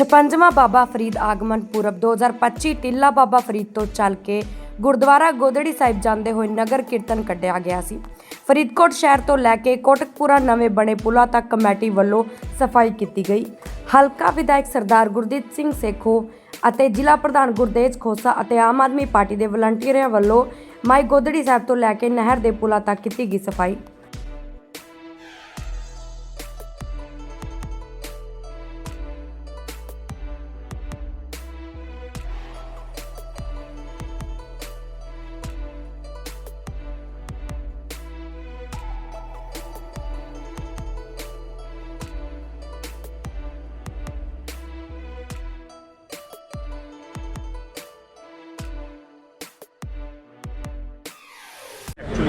56ਵਾਂ ਬਾਬਾ ਫਰੀਦ ਆਗਮਨ ਪੁਰਬ 2025 ਟਿੱਲਾ ਬਾਬਾ ਫਰੀਦ ਤੋਂ ਚੱਲ ਕੇ ਗੁਰਦੁਆਰਾ ਗੋਦੜੀ ਸਾਹਿਬ ਜਾਂਦੇ ਹੋਏ ਨਗਰ ਕੀਰਤਨ ਕੱਢਿਆ ਗਿਆ ਸੀ। ਫਰੀਦਕੋਟ ਸ਼ਹਿਰ ਤੋਂ ਲੈ ਕੇ ਕੋਟਕਪੂਰਾ ਨਵੇਂ ਬਣੇ ਪੁਲਾਂ ਤੱਕ ਕਮੇਟੀ ਵੱਲੋਂ ਸਫ਼ਾਈ ਕੀਤੀ ਗਈ। ਹਲਕਾ ਵਿਧਾਇਕ ਸਰਦਾਰ ਗੁਰਦੀਪ ਸਿੰਘ ਸੇਖੋ ਅਤੇ ਜ਼ਿਲ੍ਹਾ ਪ੍ਰਧਾਨ ਗੁਰਦੇਜ ਖੋਸਾ ਅਤੇ ਆਮ ਆਦਮੀ ਪਾਰਟੀ ਦੇ ਵਲੰਟੀਅਰਾਂ ਵੱਲੋਂ ਮਾਈ ਗੋਦੜੀ ਸਾਹਿਬ ਤੋਂ ਲੈ ਕੇ ਨਹਿਰ ਦੇ ਪੁਲਾਂ ਤੱਕ ਕੀਤੀ ਗਈ ਸਫ਼ਾਈ।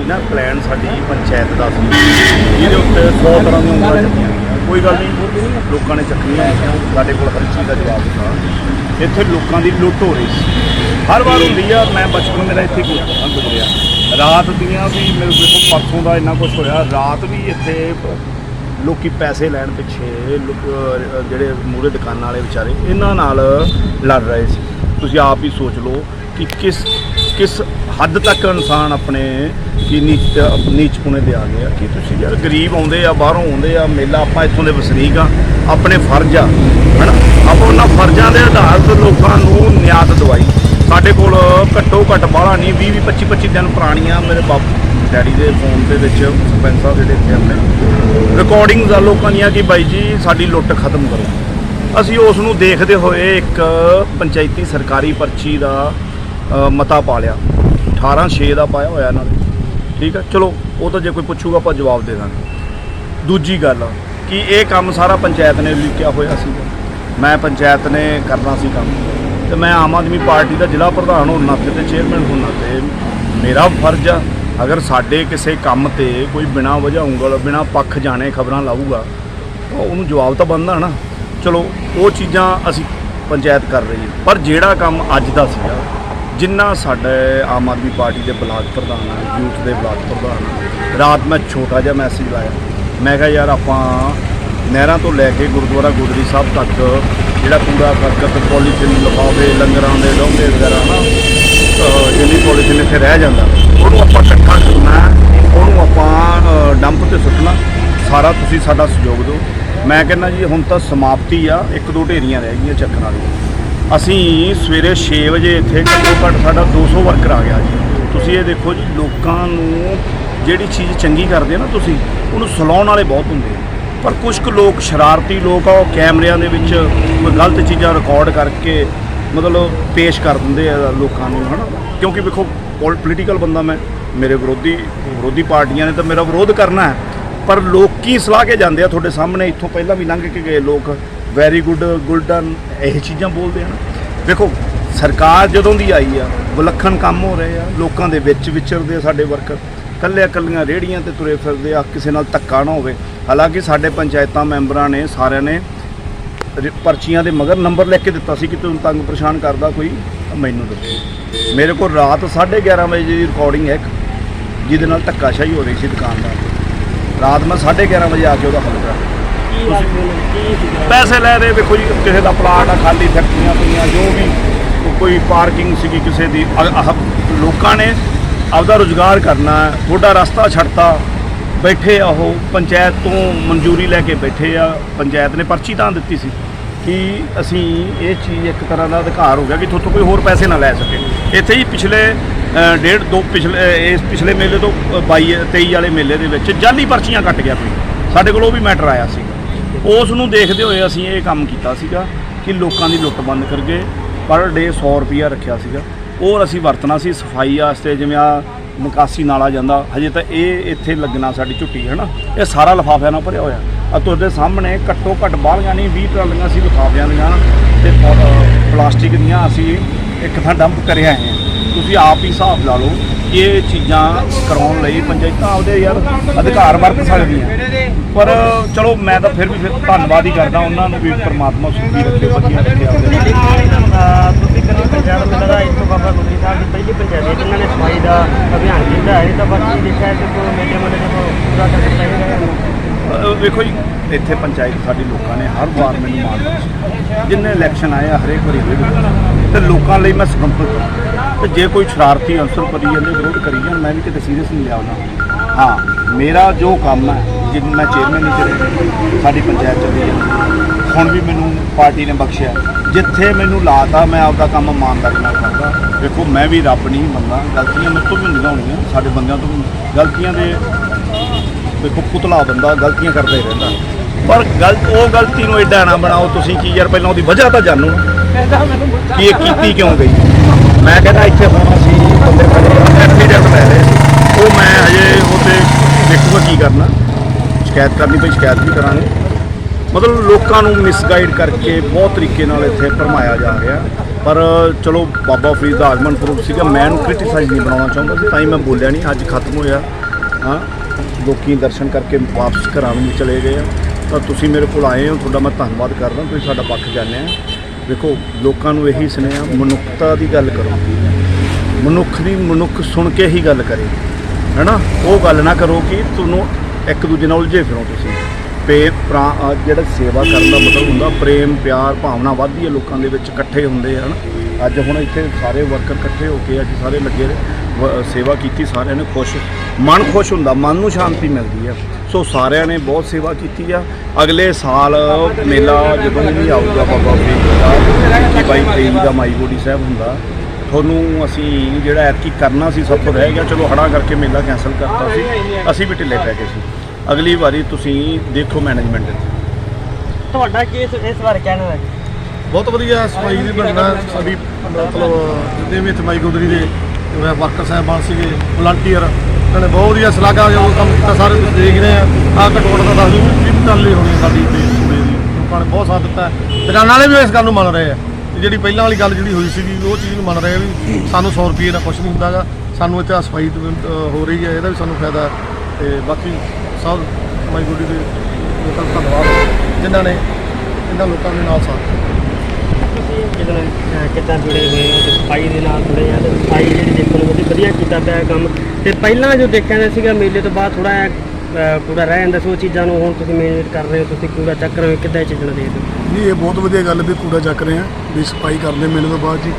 ਐਕਚੁਅਲੀ ਨਾ ਪਲਾਨ ਸਾਡੀ ਪੰਚਾਇਤ ਦਾ ਸੀ। ਜਿਹਦੇ ਉੱਤੇ 100 ਤਰ੍ਹਾਂ ਦੀਆਂ ਉਂਗਲਾਂ ਚੱਕੀਆਂ ਗਈਆਂ। ਕੋਈ ਗੱਲ ਨਹੀਂ, ਲੋਕਾਂ ਨੇ ਚੱਕੀਆਂ ਸਾਡੇ ਕੋਲ ਹਰ ਚੀਜ਼ ਦਾ ਜਵਾਬ ਦਿੱਤਾ ਇੱਥੇ ਲੋਕਾਂ ਦੀ ਲੁੱਟ ਹੋ ਰਹੀ ਸੀ। ਹਰ ਵਾਰ ਹੁੰਦੀ ਆ, ਮੈਂ ਬਚਪਨ ਮੇਰਾ ਇੱਥੇ ਗੁ- ਗੁਜ਼ਰਿਆ। ਰਾਤ ਦੀਆਂ ਵੀ ਮੇਰੇ ਕੋਲ ਪਰਸੋਂ ਦਾ ਇੰਨਾ ਕੁਝ ਹੋਇਆ। ਰਾਤ ਵੀ ਇੱਥੇ ਲੋਕੀ ਪੈਸੇ ਲੈਣ ਪਿੱਛੇ ਜਿਹੜੇ ਮੂਹਰੇ ਦੁਕਾਨਾਂ ਵਾਲੇ ਵਿਚਾਰੇ, ਇਹਨਾਂ ਨਾਲ ਲੜ ਰਹੇ ਸੀ। ਤੁਸੀਂ ਆਪ ਹੀ ਸੋਚ ਲਓ ਕਿ ਕਿਸ ਕਿਸ ਹੱਦ ਤੱਕ ਇਨਸਾਨ ਆਪਣੇ ਕਿ ਨੀਚ ਨੀਚਪੁਣੇ ਦੇ ਆ ਗਿਆ ਕਿ ਤੁਸੀਂ ਯਾਰ ਗਰੀਬ ਆਉਂਦੇ ਆ, ਬਾਹਰੋਂ ਆਉਂਦੇ ਆ, ਮੇਲਾ ਆਪਾਂ ਇੱਥੋਂ ਦੇ ਵਸਨੀਕ ਆ, ਆਪਣੇ ਫਰਜ਼ ਆ, ਹਨਾ? ਆਪਾਂ ਉਹਨਾਂ ਫਰਜ਼ਾਂ ਦੇ ਆਧਾਰ ਤੇ ਲੋਕਾਂ ਨੂੰ ਨਿਆਤ ਦਵਾਈ। ਸਾਡੇ ਕੋਲ ਘੱਟੋ ਘੱਟ ਬਾਹਲਾ ਨਹੀਂ 20 20 25 25 ਦਿਨ ਪੁਰਾਣੀਆਂ ਮੇਰੇ ਬਾਪੂ ਡੈਡੀ ਦੇ ਫੋਨ ਦੇ ਵਿੱਚ ਸਰਪੰਚ ਸਾਹਿਬ ਜਿਹੜੇ ਇੱਥੇ ਆਪਣੇ। ਰਿਕਾਰਡਿੰਗਸ ਆ ਲੋਕਾਂ ਦੀਆਂ ਕਿ ਬਾਈ ਜੀ ਸਾਡੀ ਲੁੱਟ ਖਤਮ ਕਰੋ। ਅਸੀਂ ਉਸ ਨੂੰ ਦੇਖਦੇ ਹੋਏ ਇੱਕ ਪੰਚਾਇਤੀ ਸਰਕਾਰੀ ਪਰਚੀ ਦਾ ਮਤਾ ਪਾ ਲਿਆ। 18 6 ਦਾ ਪਾਇਆ ਹੋਇਆ ਇਹਨਾਂ ਨੇ ਠੀਕ ਆ? ਚਲੋ, ਉਹ ਤਾਂ ਜੇ ਕੋਈ ਪੁੱਛੂਗਾ, ਆਪਾਂ ਜਵਾਬ ਦੇ ਦਾਂਗੇ। ਦੂਜੀ ਗੱਲ ਕਿ ਇਹ ਕੰਮ ਸਾਰਾ ਪੰਚਾਇਤ ਨੇ ਲਿਖਿਆ ਹੋਇਆ ਸੀ। ਮੈਂ ਪੰਚਾਇਤ ਨੇ ਕਰਨਾ ਸੀ ਕੰਮ। ਤੇ ਮੈਂ ਆਮ ਆਦਮੀ ਪਾਰਟੀ ਦਾ ਜ਼ਿਲ੍ਹਾ ਪ੍ਰਧਾਨ ਹੋਣ ਨਾਤੇ ਤੇ ਚੇਅਰਮੈਨ ਹੋਣ ਨਾਤੇ ਮੇਰਾ ਫਰਜ਼ ਆ, ਅਗਰ ਸਾਡੇ ਕਿਸੇ ਕੰਮ ਤੇ ਕੋਈ ਬਿਨਾਂ ਵਜ੍ਹਾ ਉਂਗਲ, ਬਿਨਾਂ ਪੱਖ ਜਾਣੇ ਖਬਰਾਂ ਲਾਊਗਾ, ਤਾਂ ਉਹਨੂੰ ਜਵਾਬ ਤਾਂ ਬਣਦਾ ਨਾ। ਚਲੋ, ਉਹ ਚੀਜ਼ਾਂ ਅਸੀਂ ਪੰਚਾਇਤ ਕਰ ਰਹੀ ਹੈ। ਪਰ ਜਿਹੜਾ ਕੰਮ ਅੱਜ ਦਾ ਸੀਗਾ ਜਿੰਨਾ ਸਾਡੇ ਆਮ ਆਦਮੀ ਪਾਰਟੀ ਦੇ ਬਲਾਕ ਪ੍ਰਧਾਨ ਆ, ਯੂਥ ਦੇ ਬਲਾਕ ਪ੍ਰਧਾਨ ਆ, ਰਾਤ ਮੈਂ ਛੋਟਾ ਜਿਹਾ ਮੈਸੇਜ ਲਾਇਆ। ਮੈਂ ਕਿਹਾ, ਯਾਰ ਆਪਾਂ ਨਹਿਰਾਂ ਤੋਂ ਲੈ ਕੇ ਗੁਰਦੁਆਰਾ ਗੁਰਦਰੀ ਸਾਹਿਬ ਤੱਕ ਜਿਹੜਾ ਪੂਰਾ ਕਰਕਟ ਪੋਲੀਥੀਨ ਲਿਫਾਫੇ, ਲੰਗਰਾਂ ਦੇ ਡੋਂਗੇ ਵਗੈਰਾ ਨਾ ਜਿਹੜੀ ਜਿੰਨੀ ਪੋਲੀਥੀਨ ਇੱਥੇ ਰਹਿ ਜਾਂਦਾ, ਉਹਨੂੰ ਆਪਾਂ ਇਕੱਠਾ ਕਰਨਾ ਉਹਨੂੰ ਆਪਾਂ ਡੰਪ ਤੇ ਸੁੱਟਣਾ। ਸਾਰਾ ਤੁਸੀਂ ਸਾਡਾ ਸਹਿਯੋਗ ਦਿਓ। ਮੈਂ ਕਹਿੰਦਾ, ਜੀ, ਹੁਣ ਤਾਂ ਸਮਾਪਤੀ ਆ, ਇੱਕ ਦੋ ਢੇਰੀਆਂ ਰਹਿ ਗਈਆਂ ਚੱਕਣ ਵਾਲੀਆਂ ਅਸੀਂ ਸਵੇਰੇ 6 ਵਜੇ ਇੱਥੇ ਘੱਟੋ ਘੱਟ ਸਾਡਾ 200 ਵਰਕਰ ਆ ਗਿਆ ਜੀ। ਤੁਸੀਂ ਇਹ ਦੇਖੋ ਜੀ, ਲੋਕਾਂ ਨੂੰ ਜਿਹੜੀ ਚੀਜ਼ ਚੰਗੀ ਕਰਦੇ ਆ ਨਾ ਤੁਸੀਂ, ਉਹਨੂੰ ਸਲਾਉਣ ਵਾਲੇ ਬਹੁਤ ਹੁੰਦੇ ਪਰ ਕੁਝ ਕੁ ਲੋਕ, ਸ਼ਰਾਰਤੀ ਲੋਕ ਆ, ਉਹ ਕੈਮਰਿਆਂ ਦੇ ਵਿੱਚ ਕੋਈ ਗਲਤ ਚੀਜ਼ਾਂ ਰਿਕਾਰਡ ਕਰਕੇ ਮਤਲਬ ਪੇਸ਼ ਕਰ ਦਿੰਦੇ ਆ ਲੋਕਾਂ ਨੂੰ, ਹਨਾ? ਕਿਉਂਕਿ ਵੇਖੋ ਪੋਲੀਟੀਕਲ ਬੰਦਾ ਮੈਂ, ਮੇਰੇ ਵਿਰੋਧੀ ਵਿਰੋਧੀ ਪਾਰਟੀਆਂ ਨੇ ਤਾਂ ਮੇਰਾ ਵਿਰੋਧ ਕਰਨਾ ਹੈ। ਪਰ ਲੋਕੀ ਸਲਾਹ ਕੇ ਜਾਂਦੇ ਆ ਤੁਹਾਡੇ ਸਾਹਮਣੇ, ਇੱਥੋਂ ਪਹਿਲਾਂ ਵੀ ਲੰਘ ਕੇ ਗਏ ਲੋਕ। ਵੈਰੀ ਗੁੱਡ ਗੁਲਡਨ ਇਹ ਚੀਜ਼ਾਂ ਬੋਲਦੇ ਹਨ ਦੇਖੋ ਸਰਕਾਰ ਜਦੋਂ ਦੀ ਆਈ ਆ ਵਿਲੱਖਣ ਕੰਮ ਹੋ ਰਹੇ ਆ ਲੋਕਾਂ ਦੇ ਵਿੱਚ ਵਿਚਰਦੇ ਆ ਸਾਡੇ ਵਰਕਰ ਕੱਲੇ ਕੱਲੀਆਂ ਰੇੜੀਆਂ ਤੇ ਤੁਰੇ ਫਿਰਦੇ ਆ ਕਿਸੇ ਨਾਲ ਧੱਕਾ ਨਾ ਹੋਵੇ। ਹਾਲਾਂਕਿ ਸਾਡੇ ਪੰਚਾਇਤਾਂ ਮੈਂਬਰਾਂ ਨੇ ਸਾਰਿਆਂ ਨੇ ਪਰਚੀਆਂ ਦੇ ਮਗਰ ਨੰਬਰ ਲਿਖ ਕੇ ਦਿੱਤਾ ਸੀ ਕਿ ਤੂੰ ਤੰਗ ਪਰੇਸ਼ਾਨ ਕਰਦਾ ਕੋਈ ਮੈਨੂੰ ਦੱਸੋ। ਮੇਰੇ ਕੋਲ ਰਾਤ 11:30 ਵਜੇ ਦੀ ਰਿਕਾਰਡਿੰਗ ਹੈ ਇੱਕ, ਜਿਹਦੇ ਨਾਲ ਧੱਕਾਸ਼ਾਹੀ ਹੋ ਰਹੀ ਸੀ ਦੁਕਾਨਦਾਰ ਰਾਤ ਮੈਂ 11:30 ਵਜੇ ਆ ਕੇ ਉਹਦਾ ਹੱਲ ਕਰਾ। ਪੈਸੇ ਲੈ ਰਹੇ ਵੇਖੋ ਜੀ ਕਿਸੇ ਦਾ ਪਲਾਟ ਆ ਖਾਲੀ ਫੈਕਟਰੀਆਂ ਪਈਆਂ ਜੋ ਵੀ ਕੋਈ ਪਾਰਕਿੰਗ ਸੀਗੀ ਕਿਸੇ ਦੀ ਲੋਕਾਂ ਨੇ ਆਪਦਾ ਰੋਜ਼ਗਾਰ ਕਰਨਾ ਹੈ, ਰਸਤਾ ਛੱਡਤਾ ਬੈਠੇ ਆ ਉਹ ਪੰਚਾਇਤ ਤੋਂ ਮਨਜ਼ੂਰੀ ਲੈ ਕੇ ਬੈਠੇ ਆ ਪੰਚਾਇਤ ਨੇ ਪਰਚੀ ਤਾਂ ਦਿੱਤੀ ਸੀ ਕਿ ਅਸੀਂ ਇਹ ਚੀਜ਼ ਇੱਕ ਤਰ੍ਹਾਂ ਦਾ ਅਧਿਕਾਰ ਹੋ ਗਿਆ ਕਿ ਤੁਹਾਡੇ ਕੋਈ ਹੋਰ ਪੈਸੇ ਨਾ ਲੈ ਸਕੇ। ਇੱਥੇ ਹੀ ਪਿਛਲੇ ਡੇਢ ਦੋ ਪਿਛਲੇ ਇਸ ਪਿਛਲੇ ਮੇਲੇ ਤੋਂ ਅ, 22 23 ਵਾਲੇ ਮੇਲੇ ਦੇ ਵਿੱਚ ਜਾਲੀ ਪਰਚੀਆਂ ਕੱਟ ਗਿਆ ਕੋਈ। ਸਾਡੇ ਕੋਲ ਉਹ ਵੀ ਮੈਟਰ ਆਇਆ ਸੀ। ਉਸ ਨੂੰ ਦੇਖਦੇ ਹੋਏ ਅਸੀਂ ਇਹ ਕੰਮ ਕੀਤਾ ਸੀਗਾ ਕਿ ਲੋਕਾਂ ਦੀ ਲੁੱਟ ਬੰਦ ਕਰਕੇ ਪਰ ਡੇ 100 ਰੁਪਿਆ ਰੱਖਿਆ ਸੀਗਾ। ਉਹ ਅਸੀਂ ਵਰਤਣਾ ਸੀ ਸਫ਼ਾਈ ਵਾਸਤੇ, ਜਿਵੇਂ ਆ ਨਿਕਾਸੀ ਨਾਲਾ ਜਾਂਦਾ, ਹਜੇ ਤਾਂ ਇਹ ਇੱਥੇ ਲੱਗਣਾ ਸਾਡੀ ਝੁੱਟੀ ਹੈ ਨਾ ਇਹ ਸਾਰਾ ਲਿਫਾਫਿਆਂ ਨਾਲ ਭਰਿਆ ਹੋਇਆ। ਆ ਤੁਹਾਡੇ ਸਾਹਮਣੇ ਘੱਟੋ ਘੱਟ ਬਾਹਲੀਆਂ ਨਹੀਂ 20 ਟਰਾਲੀਆਂ ਸੀ ਲਿਫਾਫਿਆਂ ਦੀਆਂ ਤੇ ਪਲਾਸਟਿਕ ਦੀਆਂ ਅਸੀਂ ਇੱਕ ਥਾਂ ਡੰਪ ਕਰਿਆ ਆਏ ਹਾਂ। ਤੁਸੀਂ ਆਪ ਹੀ ਹਿਸਾਬ ਲਾ ਲਓ ਕਿ ਇਹ ਚੀਜ਼ਾਂ ਕਰਾਉਣ ਲਈ ਪੰਚਾਇਤਾਂ ਆਪਦੇ ਯਾਰ ਅਧਿਕਾਰ ਵਰਤ ਸਕਦੀਆਂ। ਪਰ ਚਲੋ ਮੈਂ ਤਾਂ ਫਿਰ ਵੀ ਫਿਰ ਧੰਨਵਾਦ ਹੀ ਕਰਦਾ ਉਹਨਾਂ ਨੂੰ ਵੀ ਪ੍ਰਮਾਤਮਾ ਸੁਖੀ ਰੱਖੇ ਵਧੀਆ ਰੱਖੇ ਤੁਸੀਂ ਕਦੀ ਪੰਜਾਬ ਮੇਲਾ ਦਾ ਇੱਥੋਂ ਬਾਬਾ ਗੁਰਦੀ ਸਾਹਿਬ ਦੀ ਪਹਿਲੀ ਪੰਚਾਇਤ ਹੈ ਜਿਨ੍ਹਾਂ ਨੇ ਸਫ਼ਾਈ ਦਾ ਅਭਿਆਨ ਕੀਤਾ ਹੈ ਤਾਂ ਬਾਕੀ ਦੇਖਿਆ ਕਿ ਕੋਈ ਮੇਲੇ ਮੇਲੇ ਜਦੋਂ ਪੂਰਾ ਕਰਕੇ ਚਾਹੀਦਾ ਹੈ। ਵੇਖੋ ਜੀ ਇੱਥੇ ਪੰਚਾਇਤ ਸਾਡੀ ਲੋਕਾਂ ਨੇ ਹਰ ਵਾਰ ਮੈਨੂੰ ਬਖਸ਼ਿਆ ਜਿੰਨੇ ਇਲੈਕਸ਼ਨ ਆਏ ਆ ਹਰੇਕ ਵਾਰੀ ਵਿਰੋਧ ਤੇ ਲੋਕਾਂ ਲਈ ਮੈਂ ਸਮਰਪਿਤ ਤੇ ਜੇ ਕੋਈ ਸ਼ਰਾਰਤੀ ਅਨਸਰ ਕਰੀ ਜਾਂਦੇ ਵਿਰੋਧ ਕਰੀ ਜਾਣ ਮੈਂ ਵੀ ਕਿਤੇ ਸੀਰੀਅਸ ਨਹੀਂ ਲਿਆ ਉਹਨਾਂ ਹਾਂ ਮੇਰਾ ਜੋ ਕੰਮ ਹੈ ਜਿੰਨ ਮੈਂ ਚੇਅਰਮੈਨ ਨਹੀਂ ਚਲੇ ਸਾਡੀ ਪੰਚਾਇਤ ਚੱਲੀ ਹੈ ਹੁਣ ਵੀ ਮੈਨੂੰ ਪਾਰਟੀ ਨੇ ਬਖਸ਼ਿਆ। ਜਿੱਥੇ ਮੈਨੂੰ ਲਾਤਾ ਮੈਂ ਆਪਦਾ ਕੰਮ ਇਮਾਨਦਾਰੀ ਨਾਲ ਕਰਦਾ ਵੇਖੋ ਮੈਂ ਵੀ ਰੱਬ ਨਹੀਂ ਮੰਨਦਾ। ਗਲਤੀਆਂ ਮੇਰੇ ਤੋਂ ਵੀ ਹੁੰਦੀਆਂ ਹੋਣਗੀਆਂ ਸਾਡੇ ਬੰਦਿਆਂ ਤੋਂ ਗਲਤੀਆਂ ਦੇ ਵੇਖੋ ਪੁਤਲਾ ਬੰਦਾ ਗਲਤੀਆਂ ਕਰਦਾ ਹੀ ਰਹਿੰਦਾ। ਪਰ ਗਲਤ ਉਹ ਗਲਤੀ ਨੂੰ ਐਡਾ ਨਾ ਬਣਾਓ ਤੁਸੀਂ ਕੀ ਯਾਰ ਪਹਿਲਾਂ ਉਹਦੀ ਵਜ੍ਹਾ ਤਾਂ ਜਾਣੋ। ਕਿ ਇਹ ਕੀਤੀ ਕਿਉਂ ਗਈ? ਮੈਂ ਕਹਿੰਦਾ ਇੱਥੇ ਹੁਣ ਅਸੀਂ ਬੰਦੇ ਖੜੇ ਐਕਸੀਡੈਂਟ ਲੈ ਰਹੇ ਸੀ ਉਹ ਮੈਂ ਹਜੇ ਉਹਤੇ ਦੇਖੂਗਾ ਕੀ ਕਰਨਾ ਸ਼ਿਕਾਇਤ ਕਰਨੀ ਪਈ, ਸ਼ਿਕਾਇਤ ਵੀ ਕਰਾਂਗੇ। ਮਤਲਬ ਲੋਕਾਂ ਨੂੰ ਮਿਸਗਾਈਡ ਕਰਕੇ ਬਹੁਤ ਤਰੀਕੇ ਨਾਲ ਇੱਥੇ ਭਰਮਾਇਆ ਜਾ ਰਿਹਾ। ਪਰ ਚਲੋ, ਬਾਬਾ ਫਰੀਦ ਦਾ ਆਗਮਨ ਪੁਰਬ ਸੀਗਾ, ਮੈਂ ਇਹਨੂੰ ਕ੍ਰਿਟਿਸਾਈਜ਼ ਨਹੀਂ ਬਣਾਉਣਾ ਚਾਹੁੰਦਾ ਸੀ, ਤਾਂ ਹੀ ਮੈਂ ਬੋਲਿਆ ਨਹੀਂ, ਅੱਜ ਖਤਮ ਹੋਇਆ। ਹਾਂ, ਲੋਕੀ ਦਰਸ਼ਨ ਕਰਕੇ ਵਾਪਸ ਘਰਾਂ ਨੂੰ ਵੀ ਚਲੇ ਗਏ ਆ। ਤਾਂ ਤੁਸੀਂ ਮੇਰੇ ਕੋਲ ਆਏ ਹੋ, ਤੁਹਾਡਾ ਮੈਂ ਧੰਨਵਾਦ ਕਰਦਾ, ਤੁਸੀਂ ਸਾਡਾ ਪੱਖ ਜਾਣਿਆ। ਦੇਖੋ, ਲੋਕਾਂ ਨੂੰ ਇਹੀ ਸੁਨੇਹਾ ਮਨੁੱਖਤਾ ਦੀ ਗੱਲ ਕਰੋ। ਮਨੁੱਖ ਦੀ ਮਨੁੱਖ ਸੁਣ ਕੇ ਹੀ ਗੱਲ ਕਰੇ। ਹੈਨਾ? ਉਹ ਗੱਲ ਨਾ ਕਰੋ ਕਿ ਤੁਹਾਨੂੰ ਇੱਕ ਦੂਜੇ ਨਾਲ ਉਲਝੇ ਫਿਰੋ ਤੁਸੀਂ। ਪੇ ਪ੍ਰਾ ਜਿਹੜਾ ਸੇਵਾ ਕਰਨ ਦਾ ਮਤਲਬ ਹੁੰਦਾ, ਪ੍ਰੇਮ, ਪਿਆਰ, ਭਾਵਨਾ ਵੱਧਦੀ ਹੈ ਲੋਕਾਂ ਦੇ ਵਿੱਚ, ਇਕੱਠੇ ਹੁੰਦੇ ਹਨ। ਅੱਜ ਹੁਣ ਇੱਥੇ ਸਾਰੇ ਵਰਕਰ ਇਕੱਠੇ ਹੋ ਕੇ ਅੱਜ ਸਾਰੇ ਲੱਗੇ ਵ- ਸੇਵਾ ਕੀਤੀ, ਸਾਰਿਆਂ ਨੇ ਖੁਸ਼। ਮਨ ਖੁਸ਼ ਹੁੰਦਾ, ਮਨ ਨੂੰ ਸ਼ਾਂਤੀ ਮਿਲਦੀ ਹੈ। ਸੋ ਸਾਰਿਆਂ ਨੇ ਬਹੁਤ ਸੇਵਾ ਕੀਤੀ ਆ। ਅਗਲੇ ਸਾਲ ਮੇਲਾ ਜਦੋਂ ਵੀ ਆਊਗਾ ਬਾਬਾ ਫਰੀਦ ਦਾ ਕਿ ਬਾਈ 23 ਦਾ ਮਾਈ ਬੋਡੀ ਸਾਹਿਬ ਹੁੰਦਾ ਤੁਹਾਨੂੰ ਅਸੀਂ ਜਿਹੜਾ ਐਤਕੀ ਕਰਨਾ ਸੀ ਸਭ ਤੋਂ ਰਹਿ ਗਿਆ। ਚਲੋ ਹੜਾ ਕਰਕੇ ਮੇਲਾ ਕੈਂਸਲ ਕਰਤਾ ਸੀ। ਅਸੀਂ ਵੀ ਢਿੱਲੇ ਪੈ ਗਏ ਸੀ। ਅਗਲੀ ਵਾਰੀ ਤੁਸੀਂ ਦੇਖੋ ਮੈਨੇਜਮੈਂਟ ਤੁਹਾਡਾ ਕੀ ਇਸ ਇਸ ਬਾਰੇ ਕਹਿਣਾ ਹੈ? ਬਹੁਤ ਵਧੀਆ ਸਫ਼ਾਈ ਦੀ ਬਣਨਾ ਸਾਡੀ ਮਤਲਬ ਜਿੰਨੇ ਵੀ ਇੱਥੇ ਮਾਈ ਗੁਦਰੀ ਦੇ ਵਰਕਰ ਸਾਹਿਬਾਨ ਸੀਗੇ ਵਲੰਟੀਅਰ ਉਹਨਾਂ ਨੇ ਬਹੁਤ ਵਧੀਆ ਸਲਾਹਕਾਰ ਜੋ ਕੰਮ ਕੀਤਾ। ਸਾਰੇ ਤੁਸੀਂ ਦੇਖ ਰਹੇ ਆ। ਆ ਘਟੋਟ ਦਾ ਦੱਸ ਦੂੰ ਕਿ ਚੱਲ ਰਹੀ ਹੋਣੀ ਸਾਡੀ ਤੇ ਸੂਬੇ ਦੀ। ਲੋਕਾਂ ਨੇ ਬਹੁਤ ਸਾਥ ਦਿੱਤਾ। ਦੁਕਾਨਾਂ ਵਾਲੇ ਵੀ ਇਸ ਗੱਲ ਨੂੰ ਮੰਨ ਰਹੇ ਆ। ਜਿਹੜੀ ਪਹਿਲਾਂ ਵਾਲੀ ਗੱਲ ਜਿਹੜੀ ਹੋਈ ਸੀਗੀ, ਉਹ ਚੀਜ਼ ਨੂੰ ਮੰਨ ਰਹੇ ਆ ਵੀ ਸਾਨੂੰ 100 ਰੁਪਏ ਦਾ ਕੁਝ ਨਹੀਂ ਹੁੰਦਾਗਾ ਸਾਨੂੰ ਇੱਥੇ ਸਫ਼ਾਈ ਹੋ ਰਹੀ ਹੈ, ਇਹਦਾ ਵੀ ਸਾਨੂੰ ਫਾਇਦਾ ਹੈ। ਤੇ ਬਾਕੀ ਸਭ ਮਾਈ ਗੁੱਡੀ ਦੇ ਲੋਕਾਂ ਦਾ ਧੰਨਵਾਦ ਜਿਨ੍ਹਾਂ ਨੇ ਇਹਨਾਂ ਲੋਕਾਂ ਦੇ ਨਾਲ ਸਾਥ ਦਿੱਤਾ। ਕਿਦਾਂ ਜੁੜੇ ਹੋਏ ਹੋ? ਤੇ ਸਫ਼ਾਈ ਦੇ ਨਾਲ ਜੁੜੇ ਆ ਤੇ ਸਫ਼ਾਈ ਜਿਹੜੀ ਦੇਖਣ ਨੂੰ ਬਹੁਤ ਵਧੀਆ ਕੀਤਾ ਪਿਆ ਕੰਮ। ਤੇ ਪਹਿਲਾਂ ਜੋ ਦੇਖਿਆ ਜਾਂਦਾ ਸੀਗਾ, ਮੇਲੇ ਤੋਂ ਬਾਅਦ ਥੋੜਾ ਕੂੜਾ ਰਹਿ ਜਾਂਦਾ ਸੀ ਉਹ ਚੀਜ਼ਾਂ ਨੂੰ ਹੁਣ ਤੁਸੀਂ ਮੇਨਟੇਨ ਕਰ ਰਹੇ ਹੋ ਤੁਸੀਂ ਕੂੜਾ ਚੱਕ ਰਹੇ ਹੋ ਕਿੱਦਾਂ ਇਹ ਚੀਜ਼ਾਂ ਨੂੰ ਦੇਖਦੇ ਹੋ? ਨਹੀਂ ਇਹ ਬਹੁਤ ਵਧੀਆ ਗੱਲ ਵੀ ਕੂੜਾ ਚੱਕ ਰਹੇ ਆ ਵੀ ਸਫ਼ਾਈ ਕਰਦੇ ਮੇਲੇ ਤੋਂ ਬਾਅਦ ਜੀ।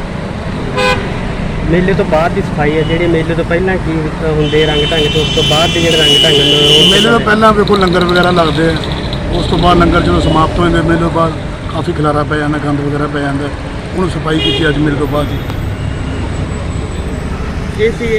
ਮੇਲੇ ਤੋਂ ਬਾਅਦ ਦੀ ਸਫ਼ਾਈ ਹੈ ਜਿਹੜੀ ਮੇਲੇ ਤੋਂ ਪਹਿਲਾਂ ਕੀ ਹੁੰਦੇ ਰੰਗ ਢੰਗ ਤੇ ਉਸ ਤੋਂ ਬਾਅਦ ਦੇ ਜਿਹੜੇ ਰੰਗ ਢੰਗ ਨੇ ਉਹ ਮੇਲੇ ਤੋਂ ਪਹਿਲਾਂ ਵੇਖੋ ਲੰਗਰ ਵਗੈਰਾ ਲੱਗਦੇ ਆ ਉਸ ਤੋਂ ਬਾਅਦ ਲੰਗਰ ਜਦੋਂ ਸਮਾਪਤ ਹੋ ਜਾਂਦੇ ਮੇਲੇ ਤੋਂ ਬਾਅਦ ਕਾਫੀ ਖਿਲਾਰਾ ਪੈ ਜਾਂਦਾ ਗੰਦ ਵਗੈਰਾ ਪੈ ਜਾਂਦਾ ਉਹਨੂੰ ਸਫ਼ਾਈ ਕੀਤੀ ਅੱਜ ਮੇਲੇ ਤੋਂ ਬਾਅਦ ਜੀ। ਇਹ ਸੀ